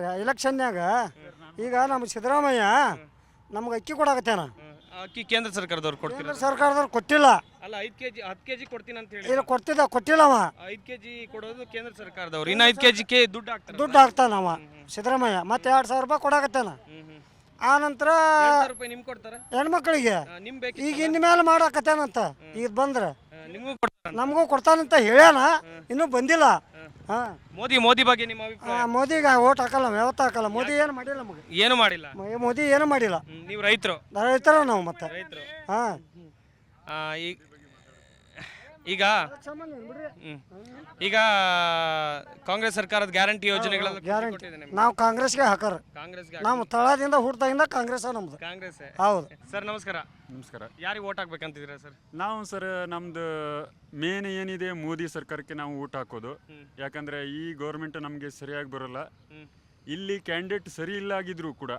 ಎಲೆಕ್ಷನ್ಯಾಗ ಈಗ ನಮ್ಮ ಸಿದ್ದರಾಮಯ್ಯ ನಮ್ಗೆ ಅಕ್ಕಿ ಕೊಡಾಕತ್ತೇನ. ಅಕ್ಕಿ ಕೇಂದ್ರ ಸರ್ಕಾರದವ್ರು ಕೊಡ್ತೀರ ಕೇಂದ್ರ ಸರ್ಕಾರದವ್ರು ಕೊಟ್ಟಿಲ್ಲ. ಅಲ್ಲ ಐದು ಕೆಜಿ ಹತ್ತು ಕೆಜಿ ಕೊಡ್ತೀನಿ ಅಂತ ಹೇಳಿ. ಇಲ್ಲ ಕೊಡ್ತಿದ್ದ ಕೊಟ್ಟಿಲ್ಲವ ಐದು ಕೆಜಿ ಕೊಡೋದು ಕೇಂದ್ರ ಸರ್ಕಾರದವ್ರು. ಇನ್ನು ಐದು ಕೆಜಿ ಕೆ ದುಡ್ಡು ಹಾಕ್ತಾರೆ ದುಡ್ಡು ಹಾಕ್ತಾನವ ಸಿದ್ದರಾಮಯ್ಯ. ಮತ್ತೆ ಎರಡು ಸಾವಿರ ರೂಪಾಯಿ ಕೊಡಾಕತ್ತೇನ. ಆ ನಂತರ ರೂಪಾಯಿ ನಿಮ್ಗೆ ಕೊಡ್ತಾರೆ? ಹೆಣ್ಮಕ್ಳಿಗೆ ನಿಮ್ ಬೇಕು ಈಗ ಇನ್ಮೇಲೆ ಮೇಲೆ ಮಾಡಾಕತ್ತೇನಂತ ಈಗ ಬಂದ್ರೆ ನಿಮಗೂ ಕೊಡ್ತಾನಂತ ಹೇಳ್ಯಾನ ಇನ್ನೂ ಬಂದಿಲ್ಲ. ಹಾಂ. ಮೋದಿ ಮೋದಿ ಬಗ್ಗೆ ನಿಮ್ಮ ಅಭಿಪ್ರಾಯ? ಮೋದಿಗೆ ಓಟ್ ಹಾಕಲ್ಲ ಯಾವತ್ತೂ ಹಾಕಲ್ಲ. ಮೋದಿ ಏನು ಮಾಡಿಲ್ಲ ನಮಗೆ. ಏನು ಮಾಡಿಲ್ಲ? ಮ- ಮೋದಿ ಏನು ಮಾಡಿಲ್ಲ. ಹ್ಮ್, ನೀವು ರೈತರು. ರೈತರ ನಾವು ಮತ್ತೆ. ರೈತರು. ಹಾಂ. ಈಗ ಈಗ ಈಗ ಕಾಂಗ್ರೆಸ್ ಸರ್ಕಾರದ ಗ್ಯಾರಂಟಿ ಯೋಜನೆಗಳ ಗ್ಯಾರಂಟಿ. ನಾವು ಕಾಂಗ್ರೆಸ್ಗೆ ಹಾಕರ್. ಕಾಂಗ್ರೆಸ್ ನಾವು ತಳದಿಂದ ಊಟದಿಂದ ಕಾಂಗ್ರೆಸ್ ನಮ್ದು. ಕಾಂಗ್ರೆಸ್ ಹೌದು. ಸರ್ ನಮಸ್ಕಾರ. ನಮಸ್ಕಾರ. ಯಾರಿಗೆ ಓಟ್ ಹಾಕ್ಬೇಕಂತಿದ್ದೀರಾ ಸರ್? ನಾವು ಸರ್ ನಮ್ದು ಮೇನ್ ಏನಿದೆ ಮೋದಿ ಸರ್ಕಾರಕ್ಕೆ ನಾವು ಊಟ ಹಾಕೋದು. ಯಾಕಂದ್ರೆ ಈ ಗೌರ್ಮೆಂಟ್ ನಮಗೆ ಸರಿಯಾಗಿ ಬರೋಲ್ಲ. ಇಲ್ಲಿ ಕ್ಯಾಂಡಿಡೇಟ್ ಸರಿ ಇಲ್ಲ ಆಗಿದ್ರು ಕೂಡ.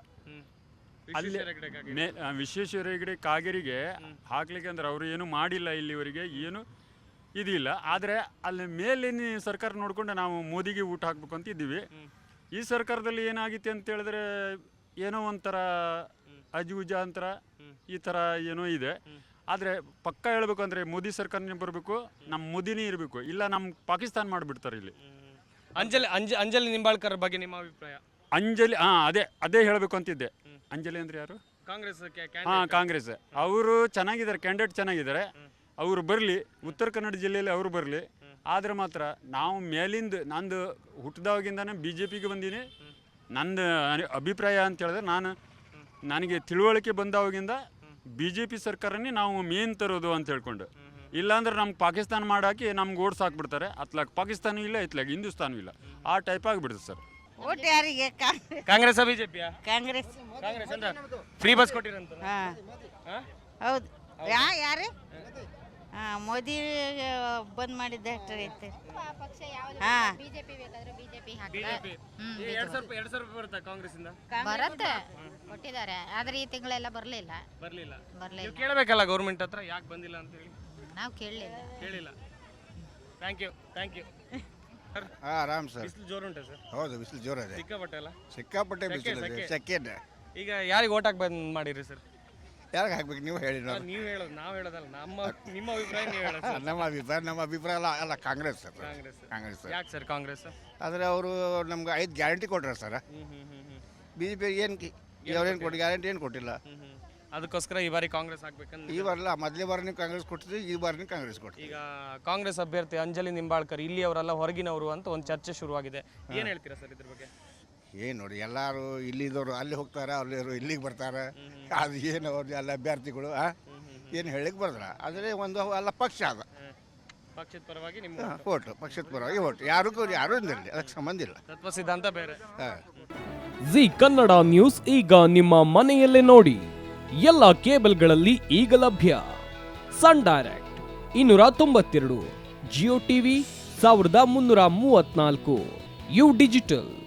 ಅಲ್ಲಿ. ವಿಶ್ವೇಶ್ವರ ಹೆಗಡೆ ಕಾಗೇರಿಗೆ ಹಾಕ್ಲಿಕ್ಕೆ ಅಂದ್ರೆ ಅವರು ಏನು ಮಾಡಿಲ್ಲ ಇಲ್ಲಿವರೆಗೆ ಏನು ಇದಿಲ್ಲ. ಆದರೆ ಅಲ್ಲಿ ಮೇಲಿನ ಸರ್ಕಾರ ನೋಡಿಕೊಂಡು ನಾವು ಮೋದಿಗೆ ಊಟ ಹಾಕ್ಬೇಕು ಅಂತ ಇದ್ದೀವಿ. ಈ ಸರ್ಕಾರದಲ್ಲಿ ಏನಾಗಿತ್ತು ಅಂತ ಹೇಳಿದ್ರೆ ಏನೋ ಒಂಥರ ಅಜುಜ ಅಂತರ ಈ ಥರ ಏನೋ ಇದೆ. ಆದರೆ ಪಕ್ಕ ಹೇಳಬೇಕು ಅಂದರೆ ಮೋದಿ ಸರ್ಕಾರನೇ ಬರಬೇಕು ನಮ್ಮ ಮೋದಿನೇ ಇರಬೇಕು. ಇಲ್ಲ ನಮ್ಮ ಪಾಕಿಸ್ತಾನ ಮಾಡಿಬಿಡ್ತಾರೆ ಇಲ್ಲಿ. ಅಂಜಲಿ ಅಂಜ ಅಂಜಲಿ ನಿಂಬಾಳ್ಕರ್ ಬಗ್ಗೆ ನಿಮ್ಮ ಅಭಿಪ್ರಾಯ? ಅಂಜಲಿ ಹಾಂ ಅದೇ ಅದೇ ಹೇಳಬೇಕು ಅಂತಿದ್ದೆ. ಅಂಜಲಿ ಅಂದ್ರೆ ಯಾರು? ಕಾಂಗ್ರೆಸ್ ಹಾಂ ಕಾಂಗ್ರೆಸ್. ಅವರು ಚೆನ್ನಾಗಿದ್ದಾರೆ ಕ್ಯಾಂಡಿಡೇಟ್ ಚೆನ್ನಾಗಿದ್ದಾರೆ. ಅವರು ಬರಲಿ ಉತ್ತರ ಕನ್ನಡ ಜಿಲ್ಲೆಯಲ್ಲಿ ಅವರು ಬರಲಿ ಆದ್ರೆ ಮಾತ್ರ ನಾವು ಮೇಲಿಂದ ನಂದು ಹುಟ್ಟಿದಾಗಿಂದಾನೆ ಬಿ ಜೆ ಪಿಗೆ ಬಂದೀನಿ ನಂದು ಅನಿ- ಅಭಿಪ್ರಾಯ ಅಂತ ಹೇಳಿದ್ರೆ ನಾನು ನನಗೆ ತಿಳುವಳಿಕೆ ಬಂದಾವಾಗಿಂದ ಬಿ ಜೆ ಪಿ ಸರ್ಕಾರನೇ ನಾವು ಮೇನ್ ತರೋದು ಅಂತ ಹೇಳ್ಕೊಂಡು. ಇಲ್ಲಾಂದ್ರೆ ನಮ್ಗೆ ಪಾಕಿಸ್ತಾನ ಮಾಡಾಕಿ ನಮ್ಗೆ ಓಡ್ಸ್ ಹಾಕ್ಬಿಡ್ತಾರೆ. ಅತ್ಲಾಗ ಪಾಕಿಸ್ತಾನೂ ಇಲ್ಲ ಇತ್ಲಾಗ ಹಿಂದೂಸ್ತಾನ ಇಲ್ಲ. ಆ ಟೈಪ್ ಆಗಿಬಿಡುತ್ತೆ ಸರ್. ಓಟ್ ಯಾರಿಗೆ? ಕಾಂಗ್ರೆಸ್. ಕಾಂಗ್ರೆಸ್ ಬಿಜೆಪಿಯ? ಕಾಂಗ್ರೆಸ್. ಕಾಂಗ್ರೆಸ್ ಅಂತ ಫ್ರೀ ಬಸ್ ಕೊಟ್ಟಿರಂತ ಹಾಂ. ಹೌದು. ಯಾರೇ ಯಾರು? ಹಾಂ ಮೋದಿ ಬಂದ್ ಮಾಡಿದ್ದೆ ಅಷ್ಟೇ ಐತೆ. ಪಕ್ಷ ಯಾವ್ದು ಹಾಂ. ಬಿಜೆಪಿ ಬೇಕಾದ್ರೆ ಬಿಜೆಪಿ ಬಿಜೆಪಿ. ಎರಡ್ ಸಾವಿರ ರೂಪಾಯಿ ಎರಡ್ ಸಾವಿರ ರೂಪಾಯಿ ಬರುತ್ತಾ ಕಾಂಗ್ರೆಸ್ ಇಂದ ಬರುತ್ತೆ ಕೊಟ್ಟಿದ್ದಾರೆ. ಆದ್ರೆ ಈ ತಿಂಗಳೆಲ್ಲ ಬರ್ಲಿಲ್ಲ. ಬರ್ಲಿಲ್ಲ. ಬರ್ಲಿಲ್ಲ. ನೀವು ಕೇಳಬೇಕಲ್ಲ ಗೌರ್ಮೆಂಟ್ ಹತ್ರ ಯಾಕೆ ಬಂದಿಲ್ಲ ಅಂತ ಹೇಳಿ ನಾವು ಕೇಳಲಿಲ್ಲ. ಕೇಳಿಲ್ಲ. ಥ್ಯಾಂಕ್ ಯು ಥ್ಯಾಂಕ್ ಯು ಹಾಂ ಆರಾಮ್ ಸರ್. ಬಿಸಿಲು ಜೋರು ಉಂಟಾ ಸರ್? ಹೌದು ಬಿಸಿಲು ಜೋರದೆ ಸಿಕ್ಕಾಪಟ್ಟೆ ಅಲ್ಲ? ಸಿಕ್ಕಾಪಟ್ಟೆ ಸೆಕೆ, ಬಿಸಿಲು ಸೆಕೆ. ಸೆಕೆಂಡ್ ಈಗ ಯಾರಿಗೆ ಓಟ್ ಹಾಕಿ ಬಂದ್ ಮಾಡಿರಿ ಸರ್? ಯಾರಿಗೆ ಹಾಕ್ಬೇಕು? ನೀವು ಹೇಳಿ ನೋಡಿ ನೀವು ಹೇಳೋದು ನಾವು ಹೇಳೋದಲ್ಲ ನಮ್ಮ ನಿಮ್ಮ ಅಭಿಪ್ರಾಯ ನೀವು ಹೇಳೋದು ಸರ್. ನಮ್ಮ ಅಭಿಪ್ರಾಯ ನಮ್ಮ ಅಭಿಪ್ರಾಯ ಅಲ್ಲ ಅಲ್ಲ ಕಾಂಗ್ರೆಸ್ ಸರ್. ಕಾಂಗ್ರೆಸ್ ಕಾಂಗ್ರೆಸ್ ಸರ್. ಯಾಕೆ ಸರ್ ಕಾಂಗ್ರೆಸ್? ಆದರೆ ಅವರು ನಮ್ಗೆ ಐದು ಗ್ಯಾರಂಟಿ ಕೊಟ್ರ ಸರ್. ಹ್ಮ್ ಹ್ಮ್ ಹ್ಮ್ ಹ್ಮ್. ಬಿ ಜೆ ಪಿ ಏನು ಅವ್ರೇನು ಕೊಟ್ಟು ಗ್ಯಾರಂಟಿ ಏನು ಕೊಟ್ಟಿಲ್ಲ? ಹ್ಮ್ ಹ್ಮ್. ಅದಕ್ಕೋಸ್ಕರ ಈ ಬಾರಿ ಕಾಂಗ್ರೆಸ್ ಹಾಕ್ಬೇಕಂತ ಈ ಬಾರಲ್ಲ ಮೊದಲೇ ಬಾರಿ ನೀವು ಕಾಂಗ್ರೆಸ್ ಕೊಟ್ಟಿದ್ರು ಈ ಬಾರಿ ನೀವು ಕಾಂಗ್ರೆಸ್ ಕೊಟ್ಟು ಈಗ ಕಾಂಗ್ರೆಸ್ ಅಭ್ಯರ್ಥಿ ಅಂಜಲಿ ನಿಂಬಾಳ್ಕರ್ ಇಲ್ಲಿ ಅವರೆಲ್ಲ ಹೊರಗಿನವರು ಅಂತ ಒಂದು ಚರ್ಚೆ ಶುರುವಾಗಿದೆ. ಏನು ಹೇಳ್ತೀರಾ ಸರ್ ಇದ್ರ ಬಗ್ಗೆ? ಏನು ನೋಡಿ ಎಲ್ಲರೂ ಇಲ್ಲಿದ್ದವರು ಅಲ್ಲಿ ಹೋಗ್ತಾರೆ ಅಲ್ಲಿರು ಇಲ್ಲಿಗೆ ಬರ್ತಾರೆ. ಅದು ಏನು ಅವ್ರದ್ದು ಎಲ್ಲ ಅಭ್ಯರ್ಥಿಗಳು ಏನು ಹೇಳಿಕ್ಕೆ ಬರ್ದ್ರ ಆದರೆ ಒಂದು ಅಲ್ಲ ಪಕ್ಷ ಅದ. ಪಕ್ಷದ ಪರವಾಗಿ ನಿಮ್ಮ ಓಟು ಪಕ್ಷದ ಪರವಾಗಿ ಓಟು ಯಾರು ಯಾರೂ ಇರಲಿ ಅದಕ್ಕೆ ಸಂಬಂಧ ಇಲ್ಲ. ತತ್ವ ಸಿದ್ಧಾಂತ ಬೇರೆ. ಹಾಂ. ಜಿ ಕನ್ನಡ ನ್ಯೂಸ್ ಈಗ ನಿಮ್ಮ ಮನೆಯಲ್ಲೇ ನೋಡಿ. ಎಲ್ಲ ಕೇಬಲ್ಗಳಲ್ಲಿ ಈಗ ಲಭ್ಯ. ಸನ್ ಡೈರೆಕ್ಟ್ ಇನ್ನೂರ ತೊಂಬತ್ತೆರಡು. ಜಿಯೋ ಟಿವಿ ಸಾವಿರದ ಮುನ್ನೂರ ಮೂವತ್ನಾಲ್ಕು ಯು ಡಿಜಿಟಲ್.